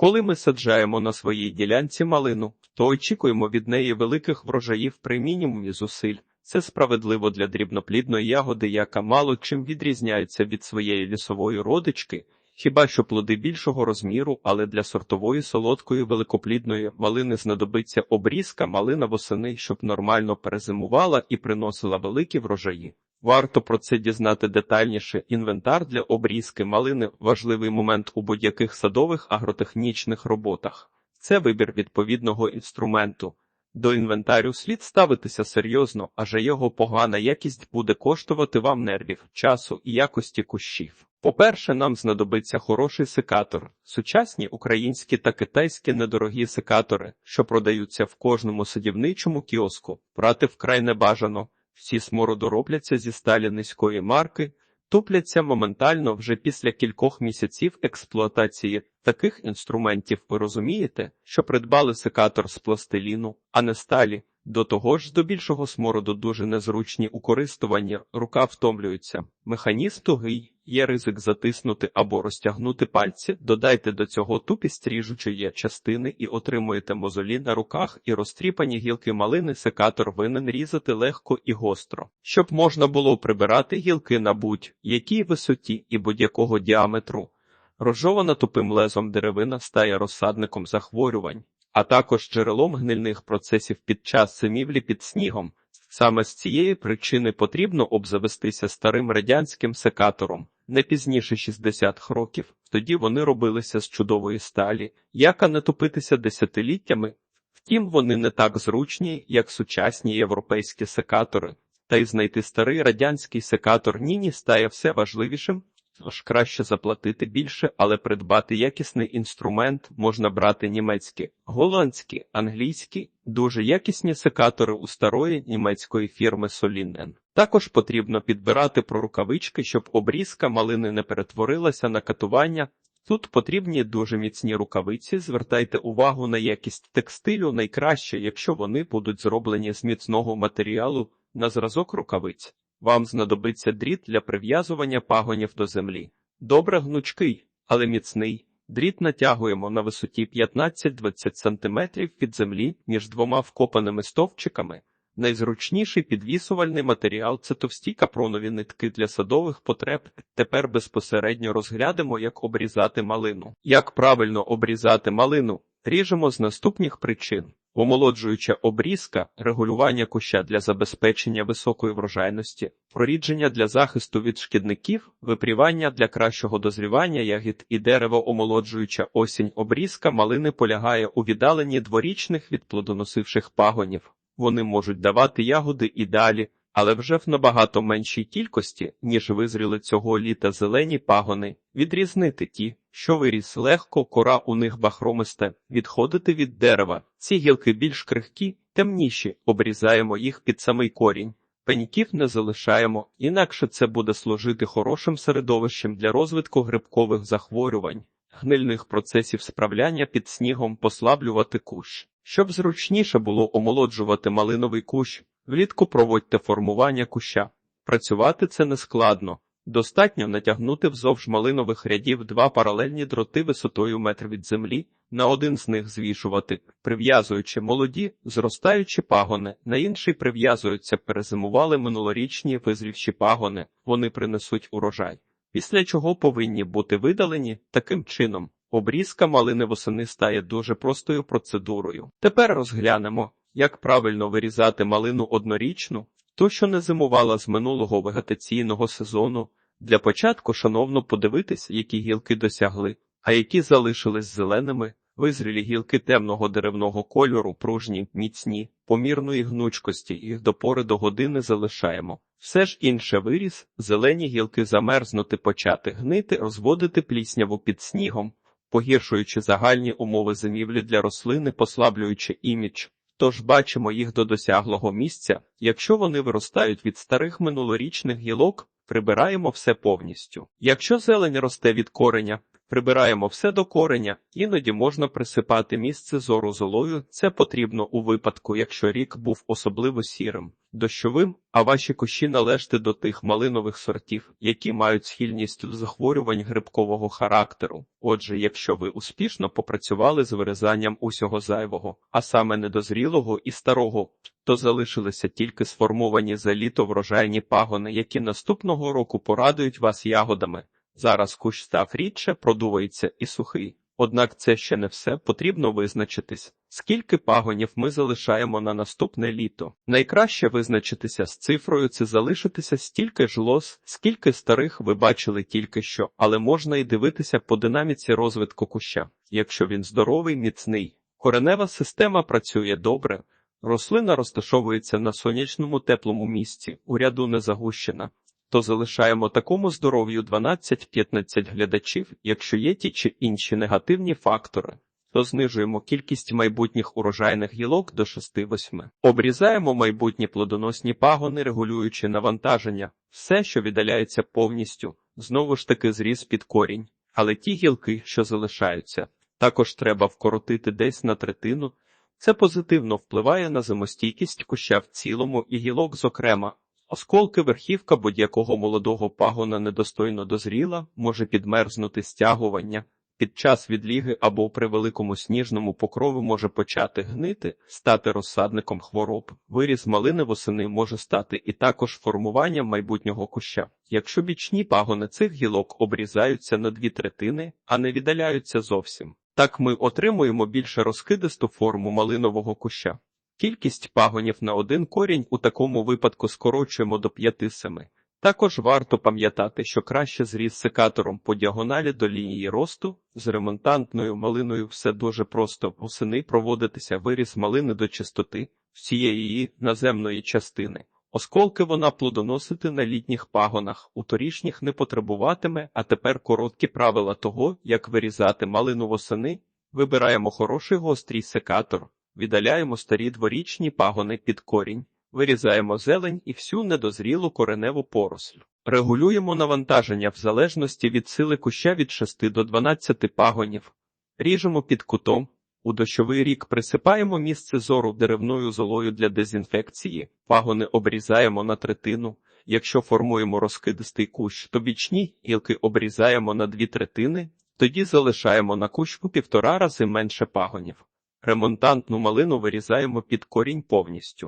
Коли ми саджаємо на своїй ділянці малину, то очікуємо від неї великих врожаїв при мінімумі зусиль. Це справедливо для дрібноплідної ягоди, яка мало чим відрізняється від своєї лісової родички, хіба що плоди більшого розміру, але для сортової солодкої великоплідної малини знадобиться обрізка малина восени, щоб нормально перезимувала і приносила великі врожаї. Варто про це дізнати детальніше. Інвентар для обрізки малини важливий момент у будь-яких садових агротехнічних роботах. Це вибір відповідного інструменту. До інвентарю слід ставитися серйозно, адже його погана якість буде коштувати вам нервів, часу і якості кущів. По-перше, нам знадобиться хороший секатор, сучасні українські та китайські недорогі секатори, що продаються в кожному садівничому кіоску. Брати вкрай не бажано. Всі смороду робляться зі сталі низької марки, тупляться моментально вже після кількох місяців експлуатації таких інструментів. Ви розумієте, що придбали секатор з пластиліну, а не сталі. До того ж, здобільшого смороду дуже незручні у користуванні, рука втомлюється. Механізм тугий, є ризик затиснути або розтягнути пальці, додайте до цього тупість ріжучої частини і отримуєте мозолі на руках і розтріпані гілки малини секатор винен різати легко і гостро, щоб можна було прибирати гілки на будь-якій висоті і будь-якого діаметру. Розжована тупим лезом деревина стає розсадником захворювань а також джерелом гнильних процесів під час зимівлі під снігом. Саме з цієї причини потрібно обзавестися старим радянським секатором не пізніше 60 років. Тоді вони робилися з чудової сталі, яка не топитися десятиліттями. Втім, вони не так зручні, як сучасні європейські секатори. Та й знайти старий радянський секатор ніні стає все важливішим. Тож краще заплатити більше, але придбати якісний інструмент можна брати німецькі, голландські, англійські, дуже якісні секатори у старої німецької фірми Solinen. Також потрібно підбирати прорукавички, щоб обрізка малини не перетворилася на катування. Тут потрібні дуже міцні рукавиці. Звертайте увагу на якість текстилю найкраще, якщо вони будуть зроблені з міцного матеріалу на зразок рукавиць. Вам знадобиться дріт для прив'язування пагонів до землі. Добре гнучкий, але міцний. Дріт натягуємо на висоті 15-20 см від землі між двома вкопаними стовпчиками. Найзручніший підвісувальний матеріал це товсті капронові нитки для садових потреб. Тепер безпосередньо розглянемо, як обрізати малину. Як правильно обрізати малину? Ріжемо з наступних причин. Омолоджуюча обрізка, регулювання куща для забезпечення високої врожайності, прорідження для захисту від шкідників, випрівання для кращого дозрівання ягід і дерево-омолоджуюча осінь обрізка малини полягає у віддаленні дворічних від плодоносивших пагонів. Вони можуть давати ягоди і далі, але вже в набагато меншій кількості, ніж визріли цього літа зелені пагони, відрізнити ті, що виріс легко, кора у них бахромисте, відходити від дерева. Ці гілки більш крихкі, темніші, обрізаємо їх під самий корінь. Пеньків не залишаємо, інакше це буде служити хорошим середовищем для розвитку грибкових захворювань, гнильних процесів справляння під снігом послаблювати кущ. Щоб зручніше було омолоджувати малиновий кущ, влітку проводьте формування куща. Працювати це не складно. Достатньо натягнути вздовж малинових рядів два паралельні дроти висотою метр від землі, на один з них звішувати, прив'язуючи молоді, зростаючі пагони, на інший прив'язуються перезимували минулорічні визрівші пагони, вони принесуть урожай. Після чого повинні бути видалені таким чином. Обрізка малини восени стає дуже простою процедурою. Тепер розглянемо, як правильно вирізати малину однорічну, ту, що не зимувала з минулого вегетаційного сезону. Для початку, шановно, подивитись, які гілки досягли, а які залишились зеленими, визрілі гілки темного деревного кольору, пружні, міцні, помірної гнучкості, їх до пори до години залишаємо. Все ж інше виріс, зелені гілки замерзнути почати гнити, розводити плісняву під снігом, погіршуючи загальні умови зимівлі для рослини, послаблюючи імідж. Тож бачимо їх до досяглого місця, якщо вони виростають від старих минулорічних гілок, прибираємо все повністю. Якщо зелень росте від кореня, Прибираємо все до кореня, іноді можна присипати місце зору золою. Це потрібно у випадку, якщо рік був особливо сірим, дощовим, а ваші кущі належати до тих малинових сортів, які мають схильність захворювань грибкового характеру. Отже, якщо ви успішно попрацювали з вирізанням усього зайвого, а саме недозрілого і старого, то залишилися тільки сформовані за літо врожайні пагони, які наступного року порадують вас ягодами. Зараз кущ став рідше, продувається і сухий. Однак це ще не все, потрібно визначитись, скільки пагонів ми залишаємо на наступне літо. Найкраще визначитися з цифрою це залишитися стільки ж лос, скільки старих ви бачили тільки що, але можна і дивитися по динаміці розвитку куща. Якщо він здоровий, міцний, коренева система працює добре, рослина розташовується на сонячному теплому місці, у ряду не загущена то залишаємо такому здоров'ю 12-15 глядачів, якщо є ті чи інші негативні фактори, то знижуємо кількість майбутніх урожайних гілок до 6-8. Обрізаємо майбутні плодоносні пагони, регулюючи навантаження, все, що віддаляється повністю, знову ж таки зріз під корінь, але ті гілки, що залишаються, також треба вкоротити десь на третину. Це позитивно впливає на зимостійкість куща в цілому і гілок зокрема. Осколки верхівка будь-якого молодого пагона недостойно дозріла, може підмерзнути стягування. Під час відліги або при великому сніжному покрові може почати гнити, стати розсадником хвороб. Виріз малини восени може стати і також формуванням майбутнього куща. Якщо бічні пагони цих гілок обрізаються на дві третини, а не віддаляються зовсім. Так ми отримуємо більше розкидисту форму малинового куща. Кількість пагонів на один корінь у такому випадку скорочуємо до 5-7. Також варто пам'ятати, що краще зріз секатором по діагоналі до лінії росту, з ремонтантною малиною все дуже просто восени проводитися виріз малини до чистоти всієї її наземної частини. Осколки вона плодоносити на літніх пагонах, у торішніх не потребуватиме, а тепер короткі правила того, як вирізати малину восени. Вибираємо хороший гострий секатор, Віддаляємо старі дворічні пагони під корінь, вирізаємо зелень і всю недозрілу кореневу поросль. Регулюємо навантаження в залежності від сили куща від 6 до 12 пагонів, ріжемо під кутом. У дощовий рік присипаємо місце зору деревною золою для дезінфекції, пагони обрізаємо на третину. Якщо формуємо розкидистий кущ, то бічні гілки обрізаємо на дві третини, тоді залишаємо на кущ у півтора рази менше пагонів. Ремонтантну малину вирізаємо під корінь повністю.